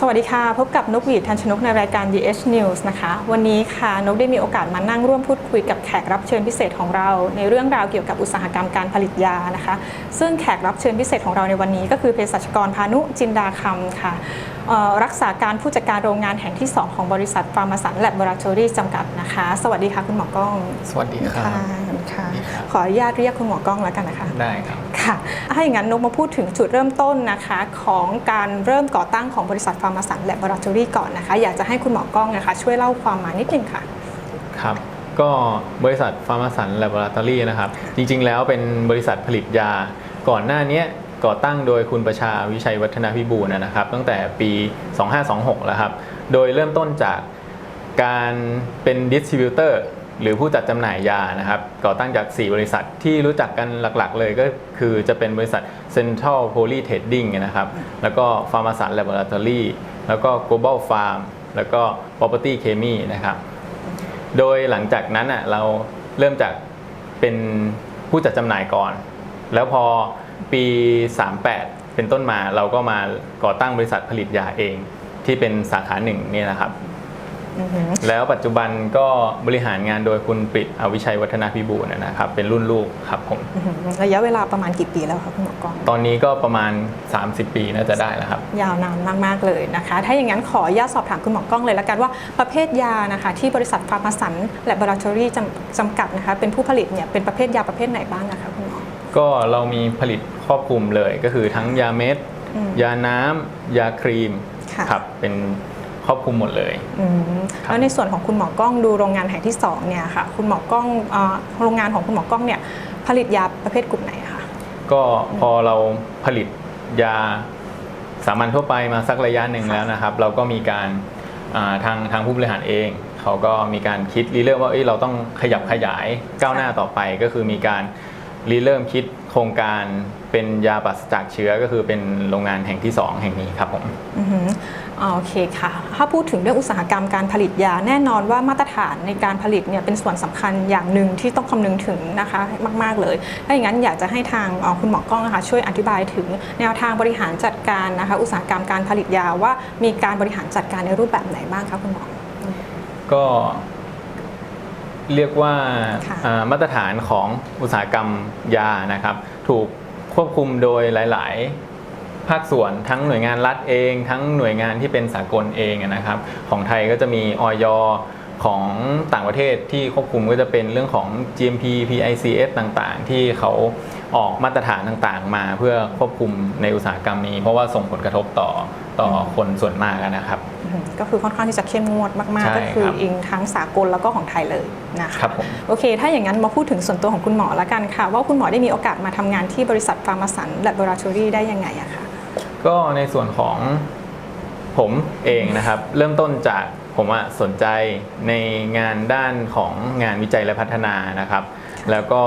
สวัสดีค่ะ พบกับนกหวีดทันชนกในรายการ DH News นะคะ วันนี้ค่ะนกได้มีโอกาสมานั่งร่วมพูดคุยกับแขกรับเชิญพิเศษของเรา ในเรื่องราวเกี่ยวกับอุตสาหกรรมการผลิตยานะคะ ซึ่งแขกรับเชิญพิเศษของเราในวันนี้ ก็คือเภสัชกรพานุจินดาคำค่ะเอ่อรักษาการผู้จัดการโรงงานแห่งที่ 2 ของบริษัทฟาร์มาสันแลบอราทอรี่จำกัดนะคะ สวัสดีค่ะคุณหมอกล้อง สวัสดีครับค่ะค่ะสวัสดีครับขออนุญาตเรียกคุณหมอกล้องแล้วกันนะคะ ได้ครับ ค่ะ ถ้าอย่างนั้นนกมาพูดถึงจุดเริ่มต้นนะคะของการเริ่มก่อตั้งของบริษัทฟาร์มาสันและบราทอรี่ก่อนนะคะ อยากจะให้คุณหมอกล้องนะคะ ช่วยเล่าความมานิดนึงค่ะ ครับ ก็บริษัทฟาร์มาสันแลบอราตอรี่นะครับ จริงๆ แล้วเป็นบริษัทผลิตยา ก่อนหน้านี้ก่อตั้งโดยคุณประชาวิชัยวัฒนาพิบูลนะครับ ตั้งแต่ปี 2526 แล้วครับ โดยเริ่มต้นจากการเป็นดิสติบิวเตอร์ หรือผู้จัดจำหน่ายยานะครับก่อตั้งจาก 4 บริษัทที่รู้จักกันหลักๆ เลยก็คือจะเป็นบริษัท Central Poly Trading นะครับแล้วก็ p h a r m a s a n Laboratory แล้วก็ Global Farm แล้วก็ Property Chemie นะครับโดยหลังจากนั้นอะเราเริ่มจากเป็นผู้จัดจำหน่ายก่อน แล้วพอปี 38 เป็นต้นมาเราก็มาก่อตั้งบริษัทผลิตยาเองที่เป็นสาขาหนึ่งนี่นะครับ แล้วปัจจุบันก็บริหารงานโดยคุณปริตอวิชัยวัฒนาพิบูลย์นะครับ เป็นรุ่นลูกครับผมอือหือระยะเวลาประมาณกี่ปีแล้วคะคุณหมอกล้องตอนนี้ก็ประมาณ 30 ปีน่าจะได้แล้วครับ ยาวนานมากๆเลยนะคะ ถ้าอย่างนั้นขออนุญาตสอบถามคุณหมอกล้องเลยละกันว่าประเภทยานะคะที่บริษัทฟาร์มาสันและบราทอรี่จำจำกัดนะคะเป็นผู้ผลิตเนี่ยเป็นประเภทยาประเภทไหนบ้างนะคะคุณหมอก็เรามีผลิตครอบคลุมเลยก็คือทั้งยาเม็ดอืมยาน้ำยาครีมค่ะครับเป็น ครอบคลุมหมดเลย อืมครับ แล้วในส่วนของคุณหมอกล้องดูโรงงานแห่งที่สองเนี่ยค่ะคุณหมอกล้องเอ่อโรงงานของคุณหมอกล้องเนี่ยผลิตยาประเภทกลุ่มไหนคะก็พอเราผลิตยาสามัญทั่วไปมาสักระยะหนึ่งค่ะแล้วนะครับ เราก็มีการอ่าทางทางผู้บริหารเอง เขาก็มีการคิดรีเริ่มว่าเอ้ยเราต้องขยับขยายก้าวหน้าต่อไปก็คือมีการ รีเริ่มคิดโครงการเป็นยาปราศจากเชื้อก็คือเป็นโรงงานแห่งที่สองแห่งนี้ครับผมอือหืออ่าโอเคค่ะ ถ้าพูดถึงเรื่องอุตสาหกรรมการผลิตยาแน่นอนว่ามาตรฐานในการผลิตเนี่ยเป็นส่วนสำคัญอย่างหนึ่งที่ต้องคำนึงถึงนะคะมาก ๆ เลย ถ้าอย่างนั้นอยากจะให้ทางเอ่อคุณหมอกล้องนะคะช่วยอธิบายถึงแนวทางบริหารจัดการนะคะอุตสาหกรรมการผลิตยาว่ามีการบริหารจัดการในรูปแบบไหนบ้างคะคุณหมอ ก็ เรียกว่าค่ะอ่ามาตรฐานของอุตสาหกรรมยานะครับ ถูกควบคุมโดยหลาย ๆ ภาคส่วนทั้งหน่วยงานรัฐเอง ทั้งหน่วยงานที่เป็นสากลเองนะครับ ของไทยก็จะมีออยของต่างประเทศที่ควบคุมก็จะเป็นเรื่องของ GMP PICS ต่างๆ ที่เขาออกมาตรฐานต่างๆ มาเพื่อควบคุมในอุตสาหกรรมนี้ เพราะว่าส่งผลกระทบต่อต่อคนส่วนมากนะครับอืม ก็คือค่อนข้างที่จะเข้มงวดมากใช่ๆก็คือครับอิงทั้งสากลแล้วก็ของไทยเลยนะคะครับผมโอเค ถ้าอย่างนั้นมาพูดถึงส่วนตัวของคุณหมอละกันค่ะ ว่าคุณหมอได้มีโอกาสมาทำงานที่บริษัทฟาร์มาสันและบราทอรี่ได้ยังไงอะคะก็ในส่วนของผมเองนะครับ เริ่มต้นจากผมอะสนใจในงานด้านของงานวิจัยและพัฒนานะครับ แล้วก็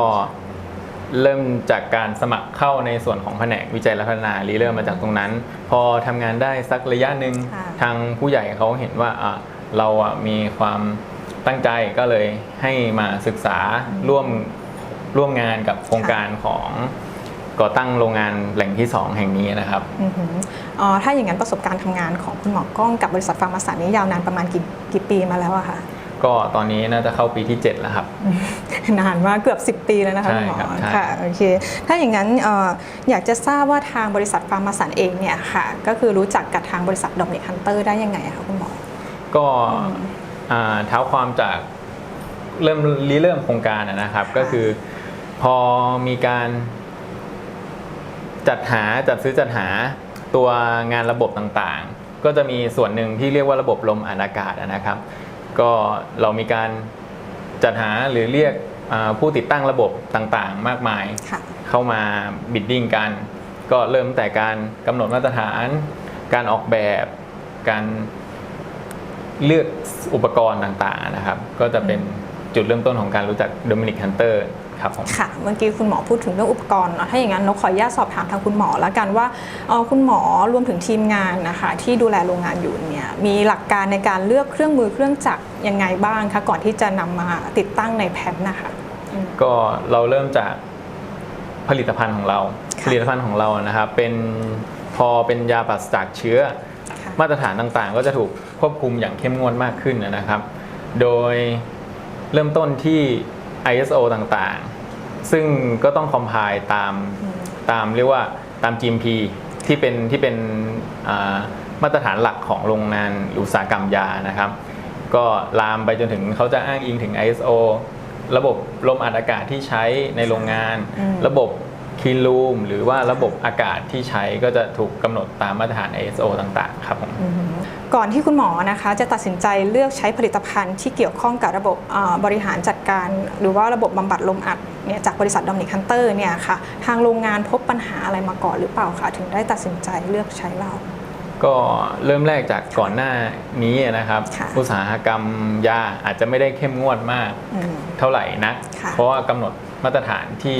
เริ่มจากการสมัครเข้าในส่วนของแผนกวิจัยและพัฒนารีเริ่มมาจากตรงนั้น พอทำงานได้สักระยะหนึ่งค่ะ ทางผู้ใหญ่เขาเห็นว่าอะเราอะมีความตั้งใจก็เลยให้มาศึกษาร่วมร่วมงานกับโครงการของก่อตั้งโรงงานแหล่งที่สองแห่งนี้นะครับ อือหืออ๋อถ้าอย่างนั้นประสบการณ์ทำงานของคุณหมอกล้องกับบริษัทฟาร์มาสันนี้ยาวนานประมาณกี่กี่ปีมาแล้วอะคะ ก็ตอนนี้น่าจะเข้าปีที่ 7 แล้วครับ นานมากเกือบ 10 ปีแล้วนะคะใช่คุณหมอครับใช่ค่ะโอเคถ้าอย่างนั้นเอ่ออยากจะทราบว่าทางบริษัทฟาร์มาสันเองเนี่ยค่ะ ก็คือรู้จักกับทางบริษัทดอมินิกฮันเตอร์ได้ยังไงอะคะคุณหมอ ก็อ่าเท้าความจากเริ่มริเริ่มโครงการอะนะครับ ก็คือพอมีการจัดหาจัดซื้อจัดหาตัวงานระบบต่างๆ ก็จะมีส่วนหนึ่งที่เรียกว่าระบบลมอ่านอากาศอะนะครับ ก็เรามีการจัดหาหรือเรียกอ่าผู้ติดตั้งระบบต่างๆ มากมายค่ะเข้ามาบิดดิ้งกัน ก็เริ่มตั้งแต่การกำหนดมาตรฐาน การออกแบบ การเลือกอุปกรณ์ต่างๆนะครับ ก็จะเป็นจุดเริ่มต้นของการรู้จักโดมินิกฮันเตอร์ ครับผมค่ะเมื่อกี้คุณหมอพูดถึงเรื่องอุปกรณ์เนาะถ้าอย่างนั้นนกขออนุญาตสอบถามทางคุณหมอแล้วกันว่าเอ่อคุณหมอรวมถึงทีมงานนะคะ ที่ดูแลโรงงานอยู่เนี่ยมีหลักการในการเลือกเครื่องมือเครื่องจักรยังไงบ้างคะก่อนที่จะนำมาติดตั้งในแพนนะคะอืมก็เราเริ่มจากผลิตภัณฑ์ของเราค่ะผลิตภัณฑ์ของเรานะครับเป็นพอเป็นยาปราศจากเชื้อค่ะมาตรฐานต่างๆ ก็จะถูกควบคุมอย่างเข้มงวดมากขึ้นนะครับ โดยเริ่มต้นที่ ISO ต่างๆ ซึ่งก็ต้องคอมไพล์ตามตามเรียกว่าตาม GMP ที่เป็นที่เป็นอ่ามาตรฐานหลักของโรงงานหรืออุตสาหกรรมยานะครับ ก็ลามไปจนถึงเขาจะอ้างอิงถึง ISO ระบบลมอัดอากาศที่ใช้ในโรงงานอืมระบบ คีนรูมหรือว่าระบบอากาศที่ใช้ก็จะถูกกำหนดตามมาตรฐาน ISO ต่างๆ ครับผมก่อนที่คุณหมอนะคะจะตัดสินใจเลือกใช้ผลิตภัณฑ์ที่เกี่ยวข้องกับระบบเอ่อบริหารจัดการ หรือว่าระบบบำบัดลมอัดเนี่ยจากบริษัทดอมินิกฮันเตอร์เนี่ยค่ะทางโรงงานพบปัญหาอะไรมาก่อนหรือเปล่าคะถึงได้ตัดสินใจเลือกใช้เราก็เริ่มแรกจากก่อนหน้านี้นะครับค่ะอุตสาหกรรมยาอาจจะไม่ได้เข้มงวดมากอืมเท่าไหร่นักค่ะเพราะว่ากำหนดมาตรฐานที่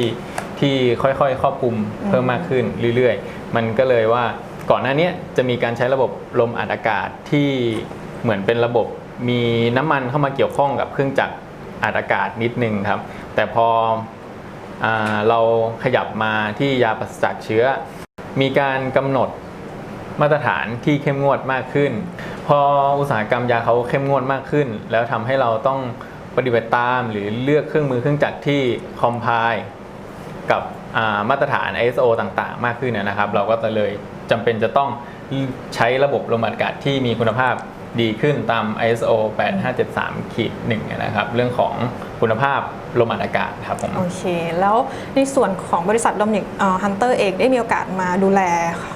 ที่ค่อยๆ ครอบคลุมอืมเพิ่มมากขึ้นเรื่อยๆ มันก็เลยว่าก่อนหน้านี้จะมีการใช้ระบบลมอัดอากาศที่เหมือนเป็นระบบมีน้ำมันเข้ามาเกี่ยวข้องกับเครื่องจักรอัดอากาศนิดนึงครับ แต่พออาเราขยับมาที่ยาปราศจากเชื้อ มีการกำหนดมาตรฐานที่เข้มงวดมากขึ้น พออุตสาหกรรมยาเขาเข้มงวดมากขึ้น แล้วทำให้เราต้องปฏิบัติตามหรือเลือกเครื่องมือเครื่องจักรที่คอมไพล์ กับอ่ามาตรฐาน, ISO ต่างๆ มากขึ้นนะครับ เราก็เลยจำเป็นจะต้องใช้ระบบลมอากาศที่มีคุณภาพดีขึ้นตาม ISO 8573ขีดหนึ่งนะครับ เรื่องของคุณภาพลมอัดอากาศครับผมโอเค แล้วในส่วนของบริษัทดอมินิกฮันเตอร์เองได้มีโอกาสมาดูแล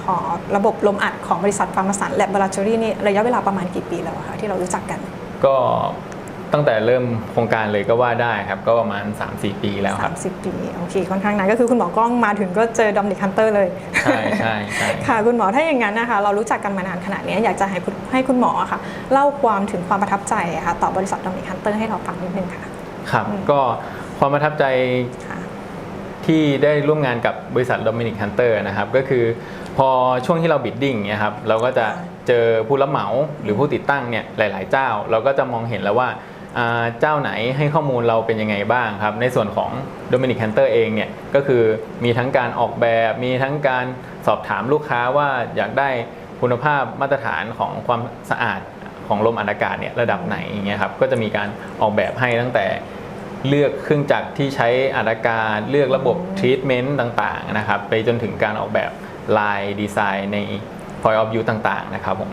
ของระบบลมอัดของบริษัทฟาร์มาสันแลบบราชอรี่นี่ระยะเวลาประมาณกี่ปีแล้วอะคะที่เรารู้จักกัน ก็ ตั้งแต่เริ่มโครงการเลยก็ว่าได้ครับ ก็ประมาณ 3-4 ปีแล้วครับ 30 ปีโอเคค่อนข้างนานก็คือคุณหมอกล้องมาถึงก็เจอดอมินิกฮันเตอร์เลยใช่ใช่ใช่ค่ะ คุณหมอถ้าอย่างนั้นนะคะ เรารู้จักกันมานานขนาดนี้อยากจะให้คุณให้คุณหมอค่ะ เล่าความถึงความประทับใจอะค่ะต่อบริษัทดอมินิกฮันเตอร์ให้เราฟังนิดนึงค่ะครับอืมก็ความประทับใจค่ะที่ได้ร่วมงานกับบริษัท Dominic Hunter นะครับ ก็คือพอช่วงที่เราบิดดิ้งเนี่ยครับเราก็จะเจอผู้รับเหมาหรือผู้ติดตั้งเนี่ยหลาย ๆ เจ้า เราก็จะมองเห็นแล้วว่าอ่า เจ้าไหนให้ข้อมูลเราเป็นยังไงบ้างครับ ในส่วนของ Dominic Hunter เองเนี่ยก็คือมีทั้งการออกแบบ มีทั้งการสอบถามลูกค้าว่าอยากได้คุณภาพมาตรฐานของความสะอาดของลมอัดอากาศเนี่ยระดับไหนอย่างเงี้ยครับก็จะมีการออกแบบให้ตั้งแต่เลือกเครื่องจักรที่ใช้อัดอากาศ เลือกระบบทรีทเมนต์ต่างๆนะครับไปจนถึงการออกแบบลายดีไซน์ใน point of view ต่างๆนะครับผม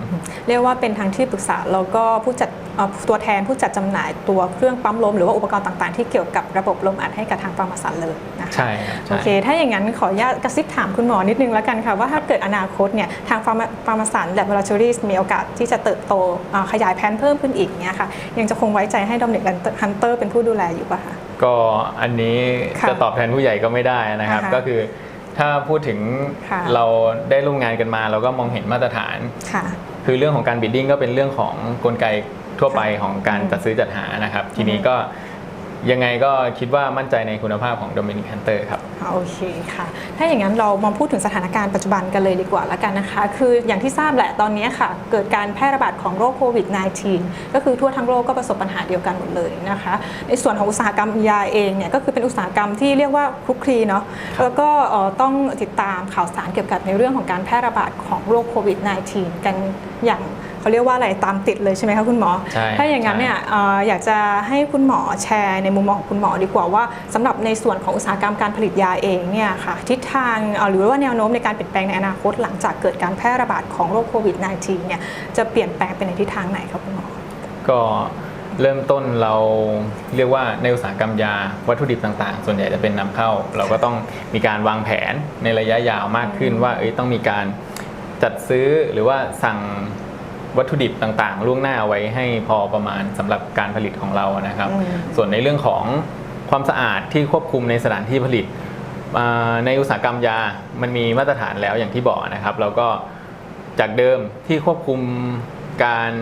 เรียกว่าเป็นทั้งที่ปรึกษาแล้วก็ผู้จัดเอ่อตัวแทนผู้จัดจำหน่ายตัวเครื่องปั๊มลมหรือว่าอุปกรณ์ต่างๆ ที่เกี่ยวกับระบบลมอัดให้กับทางฟาร์มาสันเลยนะคะใช่ครับโอใช่เค ถ้าอย่างนั้นขออนุญาตกระซิบถามคุณหมอนิดนึงแล้วกันค่ะ ว่าถ้าเกิดอนาคตเนี่ยทางฟาร์มาฟาร์มาสันแลบอราชอรี่มีโอกาสที่จะเติบโตอ่าขยายแผนเพิ่มขึ้นอีกเนี่ยค่ะยังจะคงไว้ใจให้ดอมเด็กฮันเตอร์เป็นผู้ดูแลอยู่ป่ะคะก็อันนี้ค่ะจะตอบแทนผู้ใหญ่ก็ไม่ได้นะครับอ่าฮะก็คือ ถ้าพูดถึงค่ะ เราได้ร่วมงานกันมา เราก็มองเห็นมาตรฐาน ค่ะ คือเรื่องของการบิดดิ้งก็เป็นเรื่องของกลไกทั่วไปของการอืมจัดซื้อจัดหานะครับ ทีนี้ก็ ยังไงก็คิดว่ามั่นใจในคุณภาพของ Dominic Hunter ครับ โอเคค่ะ ถ้าอย่างนั้นเรามาพูดถึงสถานการณ์ปัจจุบันกันเลยดีกว่าแล้วกันนะคะ คืออย่างที่ทราบแหละตอนนี้ค่ะ เกิดการแพร่ระบาดของโรคโควิด -19 ก็คือทั่วทั้งโลกก็ประสบปัญหาเดียวกันหมดเลยนะคะ ในส่วนของอุตสาหกรรมยาเองเนี่ยก็คือเป็นอุตสาหกรรมที่เรียกว่าคลุกคลีเนาะ แล้วก็ต้องติดตามข่าวสารเกี่ยวกับในเรื่องของการแพร่ระบาดของโรคโควิด -19 กันอย่าง เขาเรียกว่าอะไรตามติดเลยใช่ไหมคะคุณหมอ ใช่ถ้าอย่างนั้นเนี่ยเอ่ออยากจะให้คุณหมอแชร์ในมุมมองของคุณหมอดีกว่าว่าสำหรับในส่วนของอุตสาหกรรมการผลิตยาเองเนี่ยค่ะทิศทางเอ่อหรือว่าแนวโน้มในการเปลี่ยนแปลงในอนาคตหลังจากเกิดการแพร่ระบาดของโรคโควิด -19 เนี่ยจะเปลี่ยนแปลงไปในทิศทางไหนครับคุณหมอ ก็เริ่มต้นเราเรียกว่าในอุตสาหกรรมยาวัตถุดิบต่างๆ ส่วนใหญ่จะเป็นนำเข้า เราก็ต้องมีการวางแผนในระยะยาวมากขึ้นว่าเอ้ยต้องมีการจัดซื้อหรือว่าสั่ง วัตถุดิบต่างๆ ล่วงหน้าไว้ให้พอประมาณสำหรับการผลิตของเรานะครับอืมส่วนในเรื่องของความสะอาดที่ควบคุมในสถานที่ผลิตอ่าในอุตสาหกรรมยา มันมีมาตรฐานแล้วอย่างที่บอกนะครับ แล้วก็จากเดิมที่ควบคุมการ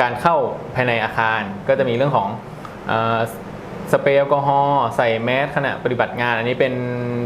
การเข้าภายในอาคาร ก็จะมีเรื่องของเอ่อ สเปรย์แอลกอฮอล์ใส่แมสขณะปฏิบัติงาน อันนี้เป็น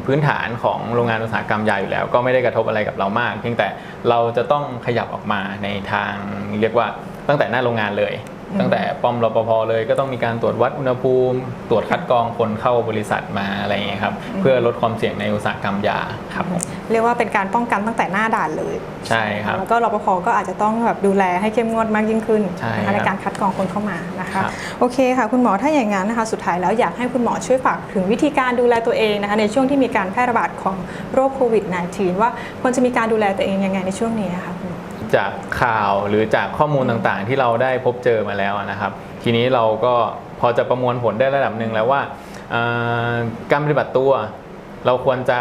พื้นฐานของโรงงานอุตสาหกรรมยาอยู่แล้ว ก็ไม่ได้กระทบอะไรกับเรามาก เพียงแต่เราจะต้องขยับออกมาในทางเรียกว่าตั้งแต่หน้าโรงงานเลย ตั้งแต่ป้อมรปภเลยก็ต้องมีการตรวจวัดอุณหภูมิ ตรวจคัดกรองคนเข้าบริษัทมาอะไรอย่างเงี้ยครับเพื่อลดความเสี่ยงในอุตสาหกรรมยาครับผมเรียกว่าเป็นการป้องกันตั้งแต่หน้าด่านเลย ใช่ครับแล้วก็รปภก็อาจจะต้องแบบดูแลให้เข้มงวดมากยิ่งขึ้นใช่นะคะครับในการคัดกรองคนเข้ามานะคะครับโอเคค่ะ คุณหมอถ้าอย่างนั้นนะคะสุดท้ายแล้วอยากให้คุณหมอช่วยฝากถึงวิธีการดูแลตัวเองนะคะในช่วงที่มีการแพร่ระบาดของโรคโควิด -19 ว่าควรจะมีการดูแลตัวเองยังไงในช่วงนี้นะคะคุณหมอ จากข่าวหรือจากข้อมูลต่างๆ ที่เราได้พบเจอมาแล้วนะครับ ทีนี้เราก็พอจะประมวลผลได้ระดับหนึ่งแล้วว่าการปฏิบัติตัวเราควรจะ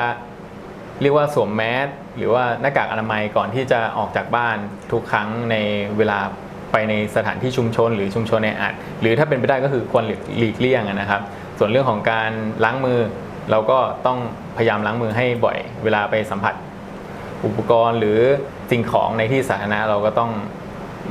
เรียกว่าสวมแมสหรือว่าหน้ากากอนามัยก่อนที่จะออกจากบ้านทุกครั้งในเวลาไปในสถานที่ชุมชน หรือชุมชนในอัด หรือถ้าเป็นไปได้ก็คือควรหลหลีกเลี่ยงนะครับ ส่วนเรื่องของการล้างมือ เราก็ต้องพยายามล้างมือให้บ่อย เวลาไปสัมผัส อุปกรณ์หรือสิ่งของในที่สาธารณะเราก็ต้อง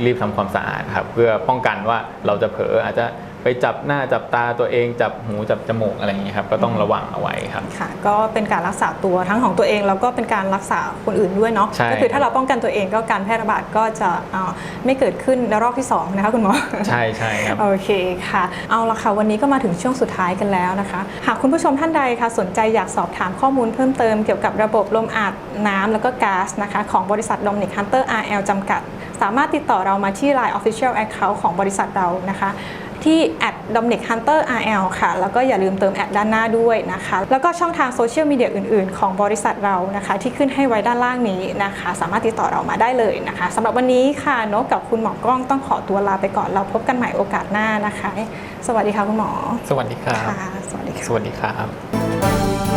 รีบทำความสะอาดครับ เพื่อป้องกันว่าเราจะเผลออาจจะ ไปจับหน้าจับตาตัวเอง จับหูจับจมูกอะไรอย่างนี้ยครับ ก็ต้องระวังเอาไว้ครับ ค่ะ ก็เป็นการรักษาตัวทั้งของตัวเองแล้วก็เป็นการรักษาคนอื่นด้วยเนาะใช่ ก็คือถ้าเราป้องกันตัวเองก็การแพร่ระบาดก็จะเอ่อไม่เกิดขึ้นในรอบที่สองนะคะคุณหมอ ใช่ใช่ครับ โอเคค่ะ เอาละค่ะ วันนี้ก็มาถึงช่วงสุดท้ายกันแล้วนะคะ หากคุณผู้ชมท่านใดค่ะ สนใจอยากสอบถามข้อมูลเพิ่มเติมเกี่ยวกับระบบลมอัดน้ำแล้วก็ก๊าซนะคะ ของบริษัท Dominic Hunter RL จำกัด สามารถติดต่อเรามาที่ Line Official Account ของบริษัทเรานะคะ ที่ @dominic hunter rl ค่ะ แล้วก็อย่าลืมเติมแอดด้านหน้าด้วยนะคะ แล้วก็ช่องทางโซเชียลมีเดียอื่นๆ ของบริษัทเรานะคะ ที่ขึ้นให้ไว้ด้านล่างนี้นะคะ สามารถติดต่อเรามาได้เลยนะคะสำหรับวันนี้ค่ะนกกับคุณหมอกล้องต้องขอตัวลาไปก่อนเราพบกันใหม่โอกาสหน้านะคะ สวัสดีค่ะคุณหมอ สวัสดีครับค่ะสวัสดีค่ะสวัสดีครับ